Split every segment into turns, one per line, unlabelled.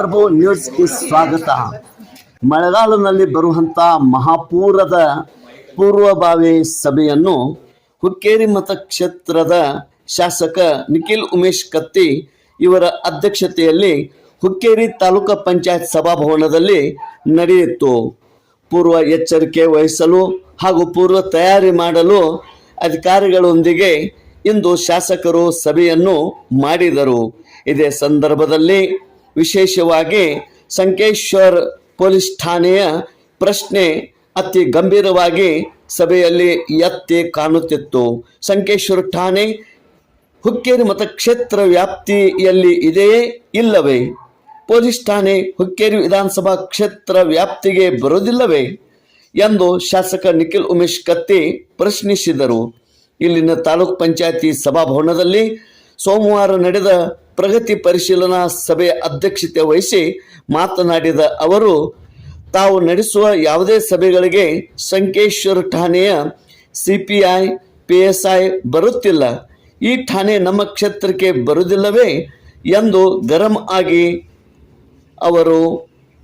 ಪ್ರಭು ನ್ಯೂಸ್ಗೆ ಸ್ವಾಗತ. ಮಳೆಗಾಲದಲ್ಲಿ ಬರುವಂಥ ಮಹಾಪೂರದ ಪೂರ್ವಭಾವಿ ಸಭೆಯನ್ನು ಹುಕ್ಕೇರಿ ಮತಕ್ಷೇತ್ರದ ಶಾಸಕ ನಿಖಿಲ್ ಉಮೇಶ್ ಕತ್ತಿ ಇವರ ಅಧ್ಯಕ್ಷತೆಯಲ್ಲಿ ಹುಕ್ಕೇರಿ ತಾಲೂಕು ಪಂಚಾಯತ್ ಸಭಾಭವನದಲ್ಲಿ ನಡೆಯಿತು. ಪೂರ್ವ ಎಚ್ಚರಿಕೆ ವಹಿಸಲು ಹಾಗೂ ಪೂರ್ವ ತಯಾರಿ ಮಾಡಲು ಅಧಿಕಾರಿಗಳೊಂದಿಗೆ ಇಂದು ಶಾಸಕರು ಸಭೆಯನ್ನು ಮಾಡಿದರು. ಇದೇ ಸಂದರ್ಭದಲ್ಲಿ ವಿಶೇಷವಾಗಿ ಸಂಕೇಶ್ವರ್ ಪೊಲೀಸ್ ಠಾಣೆಯ ಪ್ರಶ್ನೆ ಅತಿ ಗಂಭೀರವಾಗಿ ಸಭೆಯಲ್ಲಿ ಎತ್ತಿ ಕಾಣುತ್ತಿತ್ತು. ಸಂಕೇಶ್ವರ ಠಾಣೆ ಹುಕ್ಕೇರಿ ಮತಕ್ಷೇತ್ರ ವ್ಯಾಪ್ತಿಯಲ್ಲಿ ಇದೆಯೇ ಇಲ್ಲವೇ? ಪೊಲೀಸ್ ಠಾಣೆ ಹುಕ್ಕೇರಿ ವಿಧಾನಸಭಾ ಕ್ಷೇತ್ರ ವ್ಯಾಪ್ತಿಗೆ ಬರುವುದಿಲ್ಲವೇ? ಎಂದು ಶಾಸಕ ನಿಖಿಲ್ ಉಮೇಶ್ ಕತ್ತಿ ಪ್ರಶ್ನಿಸಿದರು. ಇಲ್ಲಿನ ತಾಲೂಕ್ ಪಂಚಾಯತಿ ಸಭಾಭವನದಲ್ಲಿ ಸೋಮವಾರ ನಡೆದ ಪ್ರಗತಿ ಪರಿಶೀಲನಾ ಸಭೆಯ ಅಧ್ಯಕ್ಷತೆ ವಹಿಸಿ ಮಾತನಾಡಿದ ಅವರು, ತಾವು ನಡೆಸುವ ಯಾವುದೇ ಸಭೆಗಳಿಗೆ ಸಂಕೇಶ್ವರ ಠಾಣೆಯ C P I P S I ಬರುತ್ತಿಲ್ಲ. ಈ ಠಾಣೆ ನಮ್ಮ ಕ್ಷೇತ್ರಕ್ಕೆ ಬರುವುದಿಲ್ಲವೇ ಎಂದು ಗರಂ ಆಗಿ ಅವರು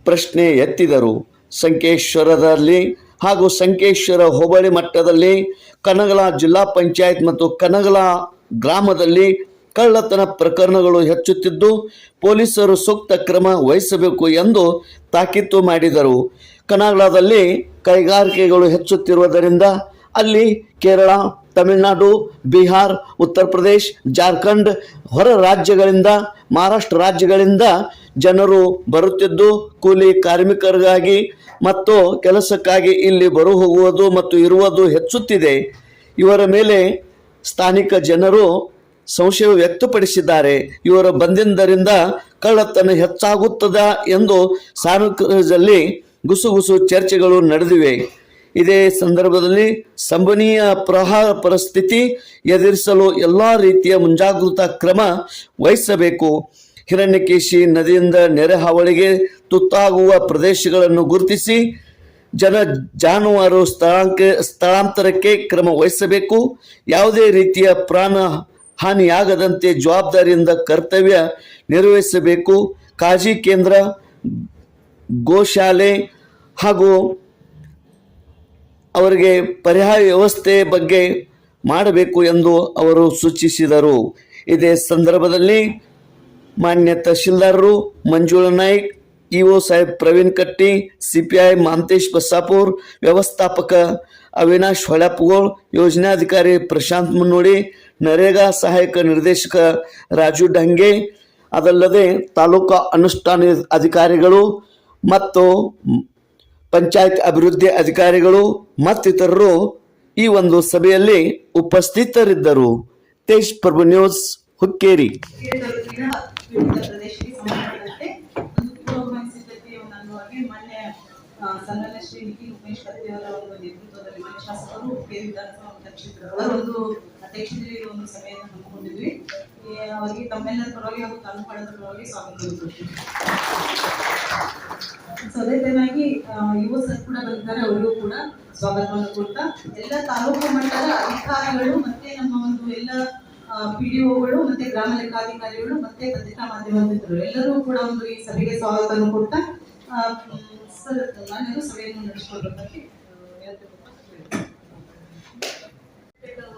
ಪ್ರಶ್ನೆ ಎತ್ತಿದರು. ಸಂಕೇಶ್ವರದಲ್ಲಿ ಹಾಗೂ ಸಂಕೇಶ್ವರ ಹೋಬಳಿ ಮಟ್ಟದಲ್ಲಿ ಕನಗಲ ಜಿಲ್ಲಾ ಪಂಚಾಯತ್ ಮತ್ತು ಕನಗಲ ಗ್ರಾಮದಲ್ಲಿ ಕಳ್ಳತನ ಪ್ರಕರಣಗಳು ಹೆಚ್ಚುತ್ತಿದ್ದು ಪೊಲೀಸರು ಸೂಕ್ತ ಕ್ರಮ ವಹಿಸಬೇಕು ಎಂದು ತಾಕೀತು ಮಾಡಿದರು. ಕನಗಳದಲ್ಲಿ ಕೈಗಾರಿಕೆಗಳು ಹೆಚ್ಚುತ್ತಿರುವುದರಿಂದ ಅಲ್ಲಿ ಕೇರಳ, ತಮಿಳುನಾಡು, ಬಿಹಾರ್, ಉತ್ತರ ಪ್ರದೇಶ್, ಜಾರ್ಖಂಡ್ ಹೊರ ರಾಜ್ಯಗಳಿಂದ, ಮಹಾರಾಷ್ಟ್ರ ರಾಜ್ಯಗಳಿಂದ ಜನರು ಬರುತ್ತಿದ್ದು ಕೂಲಿ ಕಾರ್ಮಿಕರಿಗಾಗಿ ಮತ್ತು ಕೆಲಸಕ್ಕಾಗಿ ಇಲ್ಲಿ ಬರು ಹೋಗುವುದು ಮತ್ತು ಇರುವುದು ಹೆಚ್ಚುತ್ತಿದೆ. ಇವರ ಮೇಲೆ ಸ್ಥಾನಿಕ ಜನರು ಸಂಶಯ ವ್ಯಕ್ತಪಡಿಸಿದ್ದಾರೆ. ಇವರು ಬಂದಿದ್ದರಿಂದ ಕಳ್ಳತನ ಹೆಚ್ಚಾಗುತ್ತದ ಎಂದು ಸಾರ್ವಜನಿಕರಲ್ಲಿ ಗುಸುಗುಸು ಚರ್ಚೆಗಳು ನಡೆದಿವೆ. ಇದೇ ಸಂದರ್ಭದಲ್ಲಿ ಸಂಭನೀಯ ಪ್ರಹಾರ ಪರಿಸ್ಥಿತಿ ಎದುರಿಸಲು ಎಲ್ಲ ರೀತಿಯ ಮುಂಜಾಗ್ರತಾ ಕ್ರಮ ವಹಿಸಬೇಕು. ಹಿರಣ್ಯಕೇಶಿ ನದಿಯಿಂದ ನೆರೆ ಹಾವಳಿಗೆ ತುತ್ತಾಗುವ ಪ್ರದೇಶಗಳನ್ನು ಗುರುತಿಸಿ ಜನ ಜಾನುವಾರು ಸ್ಥಳಾಂತರಕ್ಕೆ ಕ್ರಮ ವಹಿಸಬೇಕು. ಯಾವುದೇ ರೀತಿಯ ಪ್ರಾಣ ಹಾನಿಯಾಗದಂತೆ ಜವಾಬ್ದಾರಿಯಿಂದ ಕರ್ತವ್ಯ ನಿರ್ವಹಿಸಬೇಕು. ಕಾಜಿ ಕೇಂದ್ರ, ಗೋಶಾಲೆ ಹಾಗೂ ಅವರಿಗೆ ಪರಿಹಾರ ವ್ಯವಸ್ಥೆ ಬಗ್ಗೆ ಮಾಡಬೇಕು ಎಂದು ಅವರು ಸೂಚಿಸಿದರು. ಇದೇ ಸಂದರ್ಭದಲ್ಲಿ ಮಾನ್ಯ ತಹಶೀಲ್ದಾರರು ಮಂಜುಳಾ ನಾಯ್ಕ್, ಇಒ ಸಾಹೇಬ್ ಪ್ರವೀಣ್ ಕಟ್ಟಿ, ಸಿಪಿಐ ಮಾಂತೇಶ್ ಬಸ್ಸಾಪುರ್ ವ್ಯವಸ್ಥಾಪಕ ಅವಿನಾಶ್ ಹೊಳಪಗೋಳ್, ಯೋಜನಾಧಿಕಾರಿ ಪ್ರಶಾಂತ್ ಮುನ್ನೋಡಿ ನರೇಗಾ ಸಹಾಯಕ ನಿರ್ದೇಶಕ ರಾಜು ಡಂಗೆ, ಅದಲ್ಲದೆ ತಾಲೂಕಾ ಅನುಷ್ಠಾನ ಅಧಿಕಾರಿಗಳು ಮತ್ತು ಪಂಚಾಯತ್ ಅಭಿವೃದ್ಧಿ ಅಧಿಕಾರಿಗಳು ಮತ್ತಿತರರು ಈ ಒಂದು ಸಭೆಯಲ್ಲಿ ಉಪಸ್ಥಿತರಿದ್ದರು. ತೇಜ್ ಪ್ರಭು ನ್ಯೂಸ್ ಹುಕ್ಕೇರಿ
ತಾಲೂಕಿನ ವಿವಿಧ ಪ್ರದೇಶಕ್ಕೆ ಸಂಬಂಧಪಟ್ಟಂತೆ ಒಂದು ಪೂರ್ವಭಾವಿ ಸಿದ್ಧತೆಯನ್ನು ಅಂಗವಾಗಿ ಮಾನ್ಯ ಆ, ಸನ್ಮಾನ್ಯ ಶ್ರೀ ನಿಖಿಲ್ ಉಮೇಶ್ ಅವರ ಒಂದು ನೇತೃತ್ವದಲ್ಲಿ ಮಾನ್ಯ ಶಾಸಕರು ಹುಕ್ಕೇರಿ ವಿಧಾನಸಭಾ ಅಧ್ಯಕ್ಷರು ಅವರ ಒಂದು ಅಧ್ಯಕ್ಷತೆಯಲ್ಲಿ ಒಂದು ಸಭೆಯನ್ನು ಹಮ್ಮಿಕೊಂಡಿದ್ವಿ. ಅವರಿಗೆ ತಮ್ಮೆಲ್ಲರ ಪರವಾಗಿ ಹಾಗೂ ತಾಲೂಕು ಆಡಳಿತದ ಪರವಾಗಿ ಸ್ವಾಗತ ಸೊ, ಅದೇ ಟೈಮಾಗಿ ಯುವ ಸರ್ ಕೂಡ ಬಂದಿದ್ದಾರೆ. ಅವರಿಗೂ ಕೂಡ ಸ್ವಾಗತವನ್ನು ಕೊಡ್ತಾ, ಎಲ್ಲ ತಾಲೂಕು ಮಟ್ಟದ ಅಧಿಕಾರಿಗಳು ಮತ್ತೆ ನಮ್ಮ ಒಂದು ಎಲ್ಲ ಪಿ ಡಿ ಒಗಳು ಮತ್ತೆ ಗ್ರಾಮ ಲೆಕ್ಕಾಧಿಕಾರಿಗಳು ಮತ್ತೆ ಪತ್ರಿಕಾ ಮಾಧ್ಯಮ ಮಿತ್ರರು ಎಲ್ಲರೂ ಕೂಡ ಒಂದು ಈ ಸಭೆಗೆ ಸ್ವಾಗತವನ್ನು ಕೊಡ್ತಾ ಸರ್ ನಾನು ಸಭೆಯನ್ನು ನಡೆಸ್ಕೊಳ್ಬೇಕಾಗಿ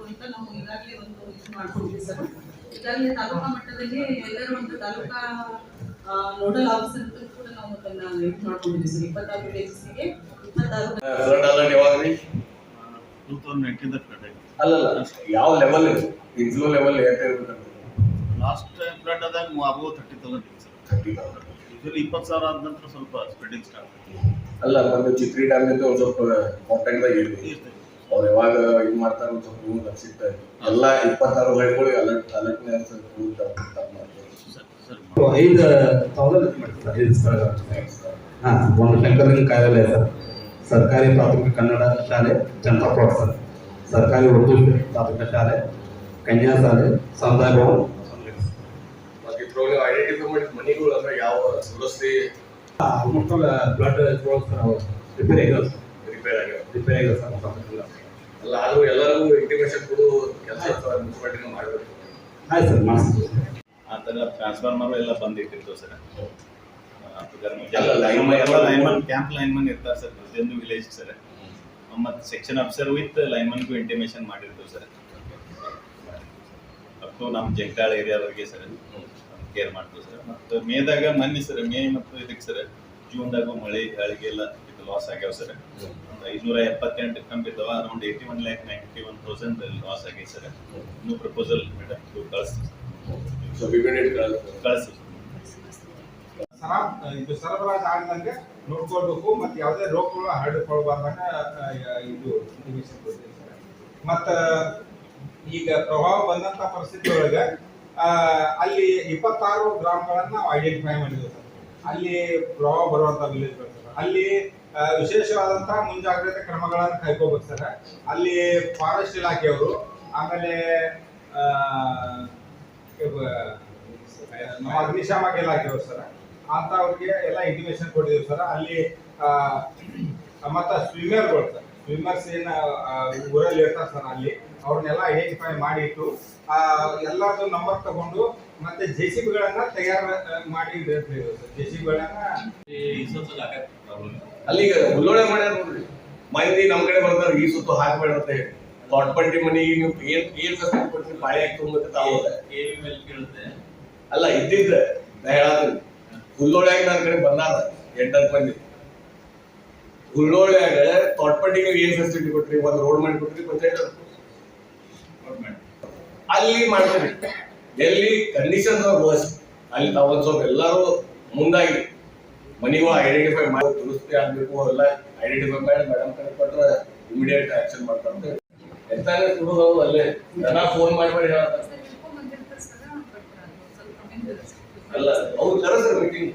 ಅಂತ ನಾವು ಈಗಾಗಲೇ ಒಂದು ಇದು ಮಾಡ್ಕೊಂಡಿದ್ವಿ ಸರ್. ಈಗಾಗಲೇ ತಾಲೂಕಾ ಮಟ್ಟದಲ್ಲಿ ಎಲ್ಲರೂ ಒಂದು ತಾಲೂಕಾ ನೋಡಲ್ ಆಫೀಸರ್ ಕೂಡ ನಾವು ಅದನ್ನ ಇದು ಮಾಡ್ಕೊಂಡಿದ್ವಿ ಸರ್. ಇಪ್ಪತ್ತಾರು ವಿಲೇಜಸ್ಗೆ
ಅಲ್ಲಲ್ಲ ಯಾವ ಲೆವೆಲ್ ಇದು? ಇನ್ಫ್ಲೋ ಲೆವೆಲ್ ಇರ್ಬೇಕಂತ
ಲಾಸ್ಟ್ ಟೈಮ್ ಫ್ಲಡ್ ಆದಾಗ above thirty thousand
thirty thousand
usually ಇಪ್ಪತ್ತು ಸಾವಿರ ಆದ ನಂತರ ಸ್ವಲ್ಪ ಸ್ಪ್ರೆಡಿಂಗ್ ಸ್ಟಾರ್ಟ್
ಅಲ್ಲ ಒಂದು ಚಿತ್ರಿ ಡ್ಯಾಮ್ ಅಂತ ಒಂದು ಸ್ವಲ್ಪ ಕಾಂಟ್ಯಾಕ್ಟ್ದಾಗ ಇರ್ತೀವಿ ಅವ್ರು ಯಾವಾಗ ಇದು ಮಾಡ್ತಾರೆ ಒಂದು ಸ್ವಲ್ಪ ಅನ್ಸಿತ್ತೆ ಎಲ್ಲ ಇಪ್ಪತ್ತಾರು ಹಳ್ಳಿಗಳು ಅಲರ್ಟ್ ಅಲರ್ಟ್ ಮಾಡ್ತಾರೆ
ಸರ್ ಸರ್
ಐದು ಮಾಡ್ತಾರೆ ಐದು ಸ್ಥಳ ಹಾಂ ಒಂದು ಶಂಕರಲಿಂಗ ಕಾರ್ಯಾಲಯ ಸರ್. ಸರ್ಕಾರಿ ಪ್ರಾಥಮಿಕ ಕನ್ನಡ ಶಾಲೆ ಜನತಾ ಪ್ಲಾಟ್ ಸರ್ ಸರ್ಕಾರಿ ಉರ್ದು ಪ್ರಾಥಮಿಕ ಶಾಲೆ ಕನ್ಯಾ ಶಾಲೆ ಸಮುದಾಯ ಭವನ
ಐಡೆಂಟಿಫೈ ಮಾಡಿದ ಮನಿಗಳು ಅಂದ್ರೆ ಯಾವ ದುರಸ್ತಿ
ಆಲ್ಮೋಸ್ಟ್ ಆಲ್ ಬ್ಲಡ್ ರಿಪೇರಿ
ಆಗ್ಯಾವ
ರಿಪೇರಿ ಆಗಿಲ್ಲ ಸರ್ ಮೊತ್ತ
ಅಲ್ಲ ಆದ್ರೂ ಎಲ್ಲರಿಗೂ ಇಂಟಿಮೇಷನ್ ಕೊಡು ಕೆಲಸ ಮುನ್ಸಿಪಾಲಿಟಿನ ಮಾಡಬೇಕು.
ಆಯ್ತು ಸರ್ ಮಾಡಿಸ್ತೀವಿ.
ಆ ಥರ ಟ್ರಾನ್ಸ್ಫಾರ್ಮರ್ ಎಲ್ಲ ಬಂದಿತ್ತು ಸರ್. ಎಲ್ಲ ಲೈನ್ಮನ್ ಕ್ಯಾಂಪ್ ಲೈನ್ಮನ್ ಇರ್ತಾರೆ ಸರ್ ಪ್ರತಿಯೊಂದು ವಿಲೇಜ್ ಸರ್. ಮತ್ತು ಸೆಕ್ಷನ್ ಆಫೀಸರ್ ವಿತ್ ಲೈನ್ಮನ್ಗೂ ಇಂಟಿಮೇಷನ್ ಮಾಡಿರ್ತೀವಿ ಸರ್. ಅಪ್ ಟು ನಮ್ಮ ಜಂಕಾಳ ಏರಿಯಾವರೆಗೆ ಸರ್. ಕೇರ್ ಮಾಡ್ತೀವಿ ಸರ್. ಮತ್ತು ಮೇದಾಗ ಮನ್ನಿ ಸರ್ ಮೇ ಮತ್ತು ಇದಕ್ಕೆ ಸರ್ ಜೂನ್ದಾಗ ಮಳೆ ಗಾಳಿಗೆ ಎಲ್ಲ ಇದು ಲಾಸ್ ಆಗ್ಯಾವ ಸರ್. ಒಂದು ಐನೂರ ಎಪ್ಪತ್ತೆಂಟು ಕಂಬ ಇದ್ದಾವ around eighty one lakh ninety one thousand loss ಆಗಿದೆ ಸರ್. ಇನ್ನೂ ಪ್ರಪೋಸಲ್ ಮೇಡಮ್ ಕಳಿಸ್ತೀವಿ
ಸರ್. ಇಮಿಡಿಯೇಟ್
ಕಳಿಸ್ತೀವಿ
ಸರ. ಇದು ಸರಬರಾಜು ಆಗದಂಗೆ ನೋಡ್ಕೊಳ್ಬೇಕು ಮತ್ತೆ ಯಾವುದೇ ರೋಗಗಳು ಹರಡಿಕೊಳ್ಬಾರ್ದಂಗ ಇದು ಮತ್ತ ಸರ್. ಮತ್ತು ಈಗ ಪ್ರಭಾವ ಬಂದಂತ ಪರಿಸ್ಥಿತಿ ಒಳಗೆ ಅಲ್ಲಿ ಇಪ್ಪತ್ತಾರು ಗ್ರಾಮಗಳನ್ನು ನಾವು ಐಡೆಂಟಿಫೈ ಮಾಡಿದ್ರು ಸರ್. ಅಲ್ಲಿ ಪ್ರವಾಹ ಬರುವಂಥ ವಿಲೇಜ್ಗಳು ಸರ್. ಅಲ್ಲಿ ವಿಶೇಷವಾದಂತಹ ಮುಂಜಾಗ್ರತೆ ಕ್ರಮಗಳನ್ನು ಕೈಗೋಬೇಕು ಸರ್. ಅಲ್ಲಿ ಫಾರೆಸ್ಟ್ ಇಲಾಖೆಯವರು, ಆಮೇಲೆ ಅಗ್ನಿಶಾಮಕ ಇಲಾಖೆಯವರು ಸರ್. ಅಂಥವ್ರಿಗೆ ಎಲ್ಲ ಇಂಟಿಮೇಷನ್ ಕೊಟ್ಟಿದ್ದೀವಿ ಸರ್. ಅಲ್ಲಿ ಮತ್ತ ಸ್ವಿಮ್ಮರ್ಗಳು ಸರ್. ಸ್ವಿಮ್ಮರ್ಸ್ ಏನ ಊರಲ್ಲಿ ಇರ್ತಾರೆ ಸರ್ ಅಲ್ಲಿ. ಅವ್ರನ್ನೆಲ್ಲ ಐಡೆಂಟಿಫೈ ಮಾಡಿಟ್ಟು ಆ, ಎಲ್ಲರದು ನಂಬರ್ ತಗೊಂಡು ಮತ್ತೆ ಜೆ ಸಿ ಬಿಗಳನ್ನ ತಯಾರು ಆ, ಮಾಡಿ ಜೆ ಸಿ ಬಿಗಳನ್ನ
ಅಲ್ಲಿಗ ಹುಲ್ಲೋಳೆ ಮಾಡ್ಯಾರ ನೋಡ್ರಿ. ಮಂದಿ ನಮ್ ಕಡೆ ಬರ್ತಾರ ಈ ಸುತ್ತು ಹಾಕ್ಬೇಡ ಅಂತ ಹೇಳಿ ದೊಡ್ಡ ಪಟ್ಟಿ ಮನಿ ನೀವು ಏನ್ ಏನ್ ಫೆಸಿಲಿಟಿ ಕೊಡ್ತೀರಿ ಬಾಳೆ ಹಾಕಿ ತುಂಬತ್ತೆ ತಾವು. ಅಲ್ಲ ಇದ್ದಿದ್ದ ನಾ ಹೇಳತ್ತೀನಿ ಹುಲ್ಲೋಳ್ಯಾಗ ನನ್ನ ಕಡೆ ಬಂದಾರ ಎಂಟರ್ ಮಂದಿ ಹುಲ್ಲೋಳ್ಯಾಗ ತೊಟ್ಪಟ್ಟಿಗೆ ನೀವು ಏನ್ ಫೆಸಿಲಿಟಿ ಕೊಟ್ರಿ ಒಂದ್ ರೋಡ್ ಮಾಡಿ ಕೊಟ್ರಿ ಪಂಚಾಯತ್ ಅಲ್ಲಿ ಮಾಡ್ತೀವಿ ಎಲ್ಲಿ ಕಂಡೀಷನ್ ವರ್ಸ್ ಅಲ್ಲಿ ತಾವ್ ಒಂದ್ ಸ್ವಲ್ಪ ಎಲ್ಲರೂ ಮುಂದಾಗಿ. ಮನಿಗೂ ಐಡೆಂಟಿಫೈ ಮಾಡಿ ದುರಸ್ತಿ ಆಗ್ಬೇಕು ಎಲ್ಲ ಐಡೆಂಟಿಫೈ ಮಾಡಿ ಮೇಡಮ್ ಕಡೆ ಕೊಟ್ರೆ ಇಮಿಡಿಯೇಟ್ ಆಕ್ಷನ್ ಮಾಡ್ತಾರೆ ಎಂತಾನೆ ಕೊಡೋದು ಅಲ್ಲೇ. ಜನ ಫೋನ್ ಮಾಡಿ ಮಾಡಿ ಹೇಳ್ತಾರೆ ಅಲ್ಲ ಅವ್ರು ಕರೆಸ್ರಿ ಮೀಟಿಂಗ್